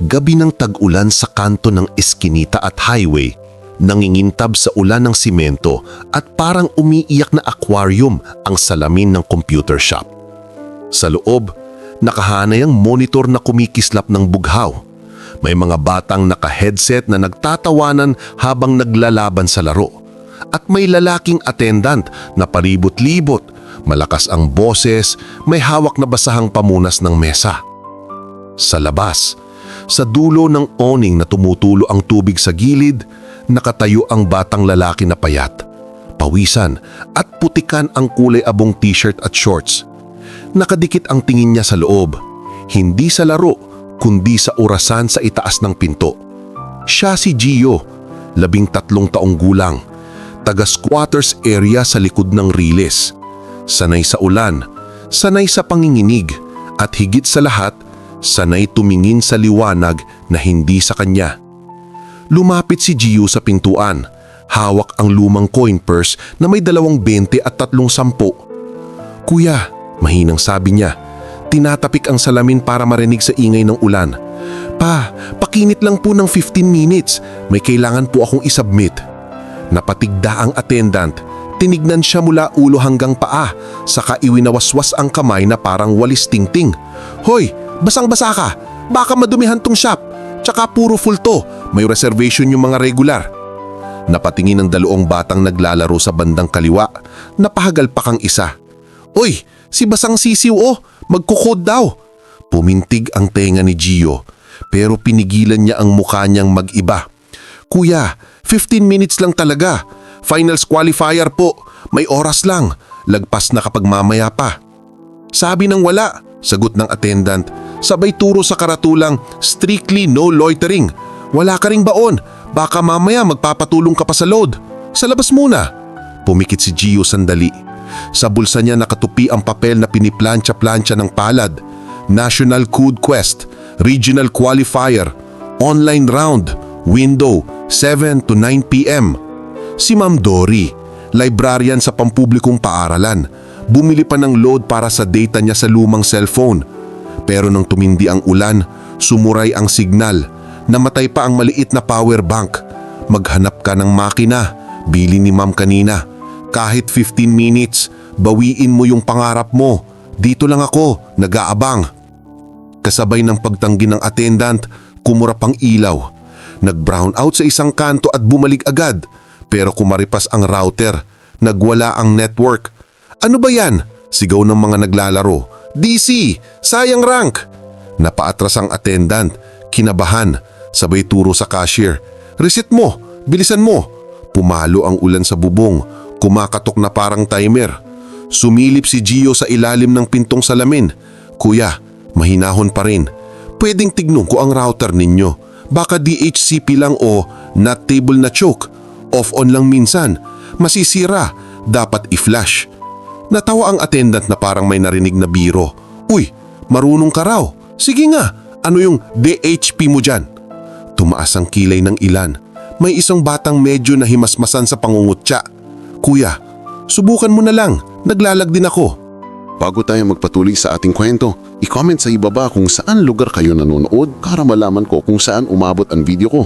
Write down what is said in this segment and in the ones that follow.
Gabi ng tag-ulan sa kanto ng eskinita at highway, nangingintab sa ulan ng simento at parang umiiyak na aquarium ang salamin ng computer shop. Sa loob, nakahanay ang monitor na kumikislap ng bughaw. May mga batang naka-headset na nagtatawanan habang naglalaban sa laro. At may lalaking attendant na paribot-libot, malakas ang boses, may hawak na basahang pamunas ng mesa. Sa labas, sa dulo ng awning na tumutulo ang tubig sa gilid, nakatayo ang batang lalaki na payat. Pawisan at putikan ang kulay abong t-shirt at shorts. Nakadikit ang tingin niya sa loob, hindi sa laro, kundi sa orasan sa itaas ng pinto. Siya si Gio, labing tatlong taong gulang, taga squatters area sa likod ng riles. Sanay sa ulan, sanay sa panginginig, at higit sa lahat, sanay tumingin sa liwanag na hindi sa kanya. Lumapit si Gio sa pintuan, hawak ang lumang coin purse na may dalawang 20 at tatlong sampo. Kuya, mahinang sabi niya, tinatapik ang salamin para marinig sa ingay ng ulan. Pa, pakinit lang po ng 15 minutes, may kailangan po akong isubmit. Napatigda ang attendant, tinignan siya mula ulo hanggang paa, saka iwinawaswas ang kamay na parang walis tingting. Hoy, basang-basa ka, baka madumihan tong shop, tsaka puro full to, may reservation yung mga regular. Napatingin ang dalawang batang naglalaro sa bandang kaliwa, napahagal pa kang isa. Uy, si Basang Sisiw oh, magkukod daw. Pumintig ang tenga ni Gio, pero pinigilan niya ang mukha niyang mag-iba. Kuya, 15 minutes lang talaga. Finals qualifier po, may oras lang. Lagpas na kapag mamaya pa. Sabi ng wala, sagot ng attendant. Sabay turo sa karatulang, strictly no loitering. Wala ka ring baon, baka mamaya magpapatulong ka pa sa load. Sa labas muna. Pumikit si Gio sandali. Sa bulsa niya nakatupi ang papel na piniplansya-plansya ng palad. National Code Quest, Regional Qualifier, Online Round, Window, 7 to 9 p.m. Si Ma'am Dory, librarian sa pampublikong paaralan, bumili pa ng load para sa data niya sa lumang cellphone. Pero nang tumindi ang ulan, sumuray ang signal. Namatay pa ang maliit na power bank. Maghanap ka ng makina, bili ni ma'am kanina. Kahit 15 minutes, bawiin mo yung pangarap mo. Dito lang ako, nag-aabang. Kasabay ng pagtanggi ng attendant, kumurap ang ilaw. Nag-brown out sa isang kanto at bumalik agad. Pero kumaripas ang router. Nagwala ang network. Ano ba yan? Sigaw ng mga naglalaro. DC! Sayang rank! Napaatras ang attendant. Kinabahan. Sabay turo sa cashier. Reset mo! Bilisan mo! Pumalo ang ulan sa bubong. Kumakatok na parang timer. Sumilip si Gio sa ilalim ng pintong salamin. Kuya, mahinahon pa rin. Pwedeng tignan ko ang router ninyo. Baka DHCP lang o not table na choke. Off-on lang minsan. Masisira. Dapat i-flash. Natawa ang attendant na parang may narinig na biro. Uy, marunong ka raw. Sige nga, ano yung DHP mo dyan? Tumaas ang kilay ng ilan. May isang batang medyo nahimasmasan sa pangungutya. Kuya, subukan mo na lang. Naglalag din ako. Bago tayo magpatuloy sa ating kwento, i-comment sa ibaba kung saan lugar kayo nanonood para malaman ko kung saan umabot ang video ko.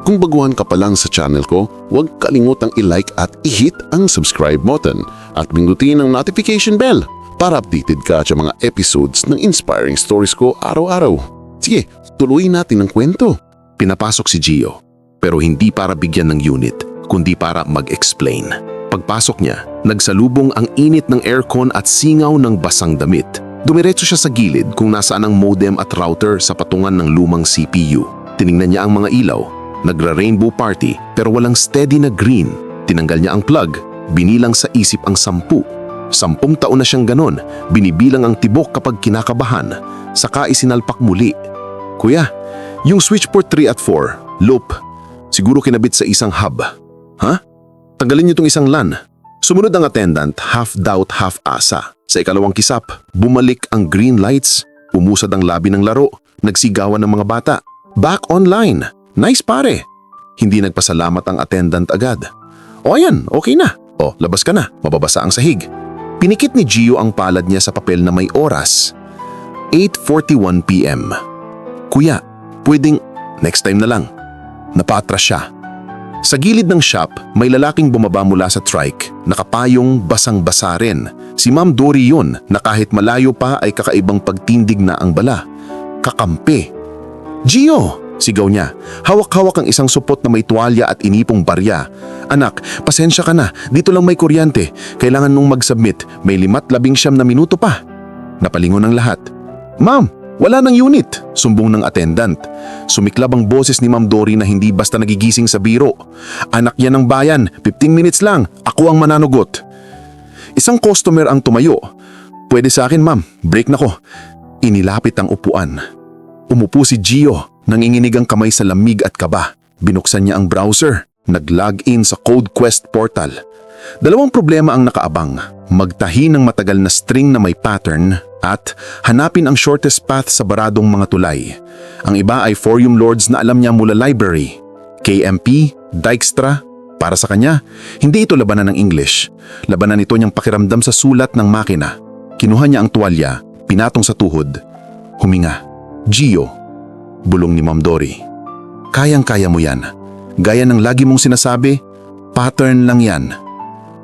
Kung baguhan ka pa lang sa channel ko, huwag kalimutang i-like at i-hit ang subscribe button at pindutin ang notification bell para updated ka sa mga episodes ng inspiring stories ko araw-araw. Sige, tuloy natin ang kwento. Pinapasok si Gio, pero hindi para bigyan ng unit, kundi para mag-explain. Pagpasok niya, nagsalubong ang init ng aircon at singaw ng basang damit. Dumiretso siya sa gilid kung nasaan ang modem at router sa patungan ng lumang CPU. Tiningnan niya ang mga ilaw, nagra-rainbow party pero walang steady na green. Tinanggal niya ang plug, binilang sa isip ang sampu. Sampung taon na siyang ganon, binibilang ang tibok kapag kinakabahan, saka isinalpak muli. Kuya, yung switch port 3 at 4, loop, siguro kinabit sa isang hub. Ha? Tanggalin niyo tong isang LAN. Sumunod ang attendant, half doubt, half asa. Sa ikalawang kisap, bumalik ang green lights, umusad ang labi ng laro, nagsigawan ng mga bata. Back online. Nice pare. Hindi nagpasalamat ang attendant agad. O ayan, okay na. O, labas ka na, mababasa ang sahig. Pinikit ni Gio ang palad niya sa papel na may oras. 8.41pm. Kuya, pwedeng next time na lang. Napaatras siya. Sa gilid ng shop, may lalaking bumaba mula sa trike, nakapayong basang-basa rin. Si Ma'am Dory yun na kahit malayo pa ay kakaibang pagtindig na ang bala. Kakampi. Gio! Sigaw niya. Hawak-hawak ang isang supot na may tuwalya at inipong barya. Anak, pasensya ka na. Dito lang may kuryente. Kailangan nung mag-submit. May limat labing siyam na minuto pa. Napalingon ang lahat. Ma'am, wala ng unit, sumbong ng attendant. Sumiklab ang boses ni Ma'am Dory na hindi basta nagigising sa biro. Anak yan ng bayan, 15 minutes lang, ako ang mananugot. Isang customer ang tumayo. Pwede sa akin ma'am, break na ko. Inilapit ang upuan. Umupo si Gio, nanginginig ang kamay sa lamig at kaba. Binuksan niya ang browser, nag-log in sa CodeQuest portal. Dalawang problema ang nakaabang. Magtahi ng matagal na string na may pattern at hanapin ang shortest path sa baradong mga tulay. Ang iba ay Forium Lords na alam niya mula library. KMP, Dijkstra, para sa kanya, hindi ito labanan ng English. Labanan ito niyang pakiramdam sa sulat ng makina. Kinuha niya ang tuwalya, pinatong sa tuhod. Huminga. Gio. Bulong ni Ma'am Dory. Kayang-kaya mo yan. Gaya ng lagi mong sinasabi, pattern lang yan.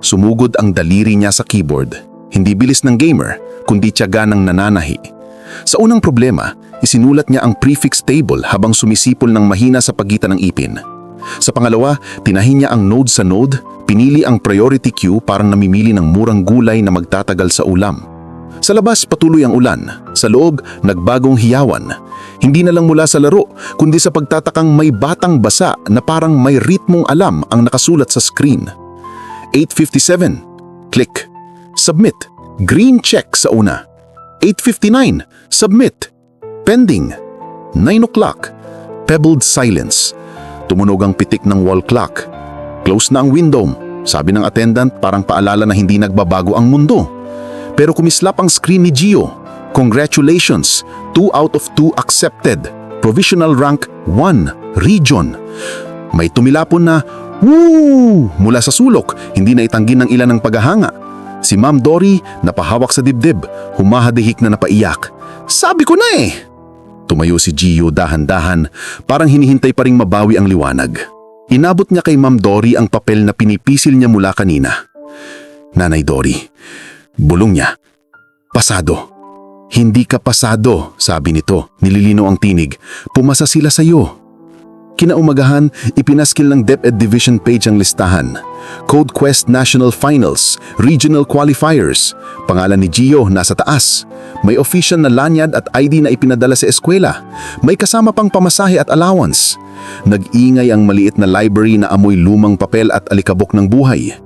Sumugod ang daliri niya sa keyboard. Hindi bilis ng gamer, kundi tiyaga ng nananahi. Sa unang problema, isinulat niya ang prefix table habang sumisipol ng mahina sa pagitan ng ipin. Sa pangalawa, tinahin niya ang node sa node, pinili ang priority queue parang namimili ng murang gulay na magtatagal sa ulam. Sa labas, patuloy ang ulan. Sa loob, nagbagong hiyawan. Hindi na lang mula sa laro, kundi sa pagtatakang may batang basa na parang may ritmong alam ang nakasulat sa screen. 8.57. Click. Submit. Green check sa una. 8.59. Submit. Pending. 9 o'clock. Pebbled silence. Tumunog ang pitik ng wall clock. Close na ang window. Sabi ng attendant parang paalala na hindi nagbabago ang mundo. Pero kumislap ang screen ni Gio. Congratulations, 2 out of 2 accepted. Provisional rank 1, region. May tumilapon na, Woo! Mula sa sulok, hindi na itanggi ng ilan ng paghahanga. Si Ma'am Dory, napahawak sa dibdib, humahadihik na napaiyak. Sabi ko na eh! Tumayo si Gio dahan-dahan, parang hinihintay pa ring mabawi ang liwanag. Inabot niya kay Ma'am Dory ang papel na pinipisil niya mula kanina. Nanay Dory, bulong niya. Pasado. Hindi ka pasado, sabi nito. Nililino ang tinig. Pumasa sila sa iyo. Kinaumagahan, ipinaskil ng DepEd Division page ang listahan. Code Quest National Finals, Regional Qualifiers. Pangalan ni Gio nasa taas. May official na lanyard at ID na ipinadala sa eskwela. May kasama pang pamasahe at allowance. Nag-ingay ang maliit na library na amoy lumang papel at alikabok ng buhay.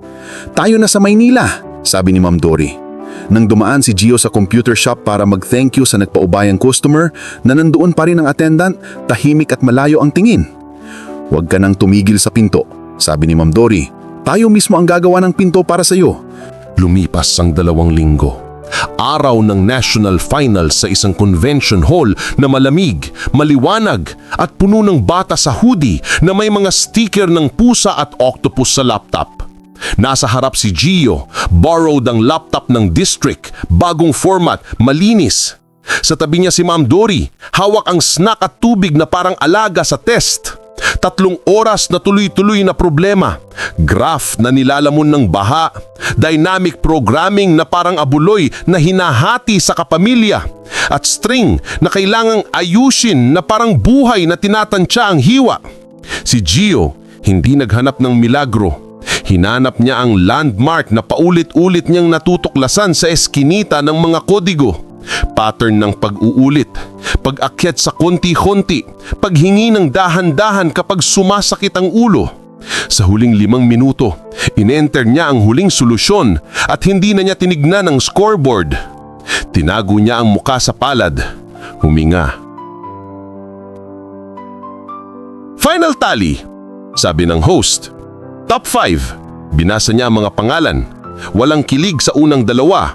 Tayo na sa Maynila, sabi ni Ma'am Dory. Nang dumaan si Gio sa computer shop para mag-thank you sa nagpaubayang customer, na nandoon pa rin ang attendant, tahimik at malayo ang tingin. Huwag ka nang tumigil sa pinto, sabi ni Ma'am Dory. Tayo mismo ang gagawa ng pinto para sa iyo. Lumipas ang dalawang linggo. Araw ng national final sa isang convention hall na malamig, maliwanag at puno ng bata sa hoodie na may mga sticker ng pusa at octopus sa laptop. Nasa harap si Gio, borrowed ang laptop ng district, bagong format, malinis. Sa tabi niya si Ma'am Dory, hawak ang snack at tubig na parang alaga sa test. Tatlong oras na tuloy-tuloy na problema. Graph na nilalamon ng baha. Dynamic programming na parang abuloy na hinahati sa kapamilya. At string na kailangang ayusin na parang buhay na tinatansya ang hiwa. Si Gio hindi naghanap ng milagro. Hinanap niya ang landmark na paulit-ulit niyang natutuklasan sa eskinita ng mga kodigo. Pattern ng pag-uulit, pag-akyat sa konti-konti, paghingi ng dahan-dahan kapag sumasakit ang ulo. Sa huling limang minuto, inenter niya ang huling solusyon at hindi na niya tinignan ang scoreboard. Tinago niya ang muka sa palad. Huminga. Final tally, sabi ng host. Top 5. Binasa niya ang mga pangalan. Walang kilig sa unang dalawa.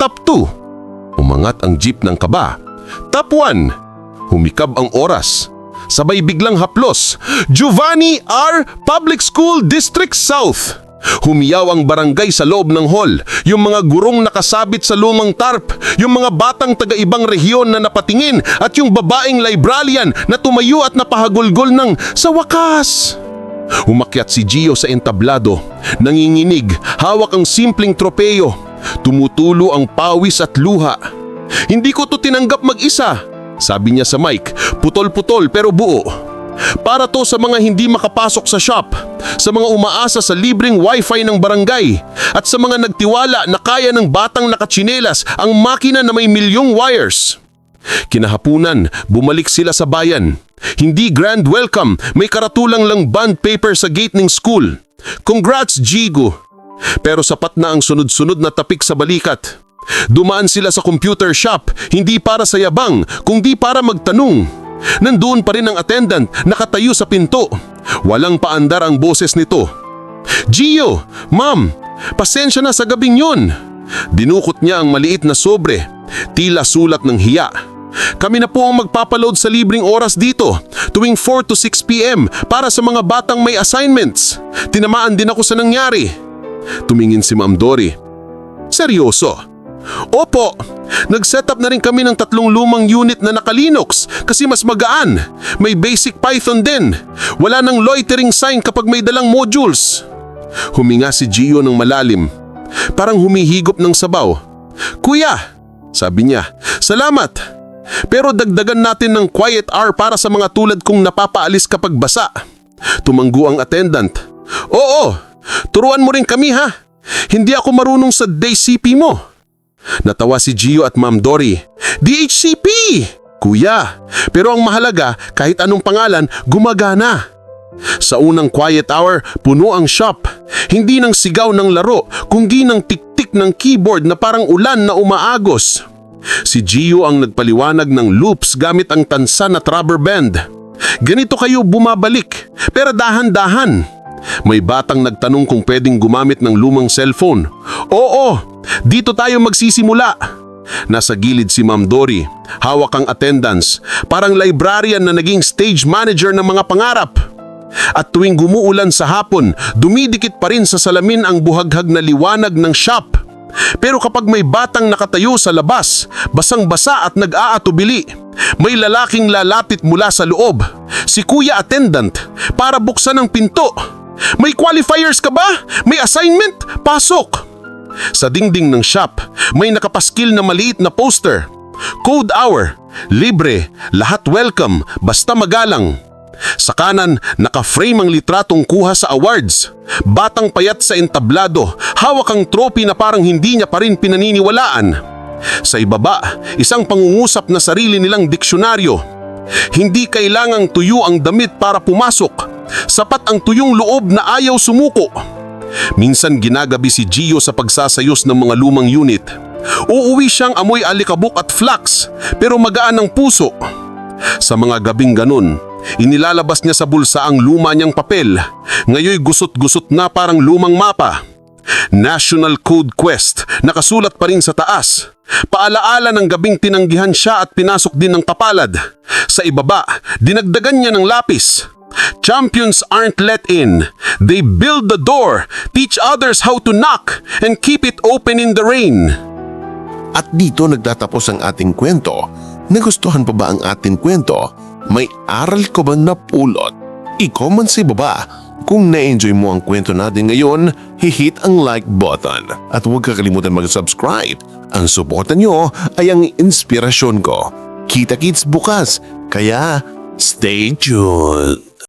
Top 2. Umangat ang jeep ng kaba. Top 1. Humikab ang oras. Sabay biglang haplos. Giovanni R. Public School District South. Humiyaw ang barangay sa loob ng hall, yung mga gurong nakasabit sa lumang tarp, yung mga batang taga-ibang rehiyon na napatingin at yung babaeng librarian na tumayo at napahagulgol ng sa wakas. Umakyat si Gio sa entablado, nanginginig, hawak ang simpleng tropeyo, tumutulo ang pawis at luha. Hindi ko to tinanggap mag-isa, sabi niya sa mic, putol-putol pero buo. Para to sa mga hindi makapasok sa shop, sa mga umaasa sa libreng wifi ng barangay, at sa mga nagtiwala na kaya ng batang nakatsinelas ang makina na may milyong wires. Kinahapunan, bumalik sila sa bayan. Hindi grand welcome, may karatulang lang bond paper sa gate ng school. Congrats, Jigo! Pero sapat na ang sunod-sunod na tapik sa balikat. Dumaan sila sa computer shop, hindi para sa yabang, kundi para magtanong. Nandoon pa rin ang attendant, nakatayo sa pinto. Walang paandar ang boses nito. Gio, ma'am, pasensya na sa gabing yun. Dinukot niya ang maliit na sobre, tila sulat ng hiya. Kami na po ang magpapaload sa libreng oras dito, tuwing 4 to 6 p.m. para sa mga batang may assignments. Tinamaan din ako sa nangyari. Tumingin si Ma'am Dory. Seryoso? Opo, nag-set up na rin kami ng tatlong lumang unit na naka-Linux kasi mas magaan. May basic Python din. Wala nang loitering sign kapag may dalang modules. Huminga si Gio ng malalim. Parang humihigop ng sabaw. Kuya, sabi niya, salamat. Pero dagdagan natin ng quiet hour para sa mga tulad kong napapaalis kapag basa. Tumanggo ang attendant. Oo, turuan mo rin kami ha. Hindi ako marunong sa day CP mo. Natawa si Gio at Ma'am Dory. DHCP! Kuya, pero ang mahalaga kahit anong pangalan, gumagana. Sa unang quiet hour, puno ang shop. Hindi ng sigaw ng laro, kundi ng tiktik ng keyboard na parang ulan na umaagos. Si Gio ang nagpaliwanag ng loops gamit ang tansan at rubber band. Ganito kayo bumabalik, pero dahan-dahan. May batang nagtanong kung pwedeng gumamit ng lumang cellphone. Oo, dito tayo magsisimula. Nasa gilid si Ma'am Dory, hawak ang attendance, parang librarian na naging stage manager ng mga pangarap. At tuwing gumuulan sa hapon, dumidikit pa rin sa salamin ang buhaghag na liwanag ng shop. Pero kapag may batang nakatayo sa labas, basang-basa at nag-aatubili, may lalaking lalapit mula sa loob, si Kuya Attendant, para buksan ang pinto. May qualifiers ka ba? May assignment? Pasok! Sa dingding ng shop, may nakapaskil na maliit na poster. Code hour, libre, lahat welcome, basta magalang. Sa kanan, naka-frame ang litratong kuha sa awards. Batang payat sa entablado, hawak ang trophy na parang hindi niya pa rin pinaniniwalaan. Sa ibaba, isang pangungusap na sarili nilang diksyonaryo. Hindi kailangang tuyo ang damit para pumasok. Sapat ang tuyong loob na ayaw sumuko. Minsan ginagabi si Gio sa pagsasayos ng mga lumang unit. Uuwi siyang amoy alikabok at flax pero magaan ang puso. Sa mga gabing ganun, inilalabas niya sa bulsa ang luma niyang papel. Ngayoy gusot-gusot na parang lumang mapa. National Code Quest, nakasulat pa rin sa taas. Paalaala ng gabing tinanggihan siya at pinasok din ng kapalad. Sa ibaba, dinagdagan niya ng lapis. Champions aren't let in. They build the door, teach others how to knock, and keep it open in the rain. At dito nagtatapos ang ating kwento. Nagustuhan pa ba ang ating kwento? May aral ko ba napulot? I-comment sa baba. Kung na-enjoy mo ang kwento natin ngayon, hihit ang like button. At huwag kakalimutan mag-subscribe. Ang suporta nyo ay ang inspirasyon ko. Kita-kits bukas, kaya stay tuned!